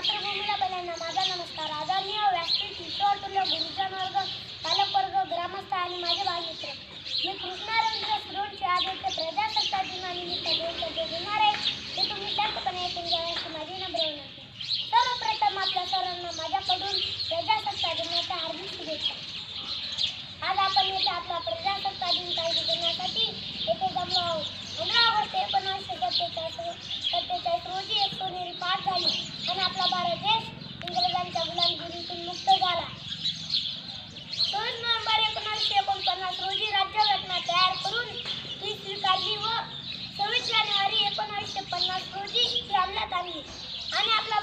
Matraho mo na ba na naman? एकोणीसशे आणि आपला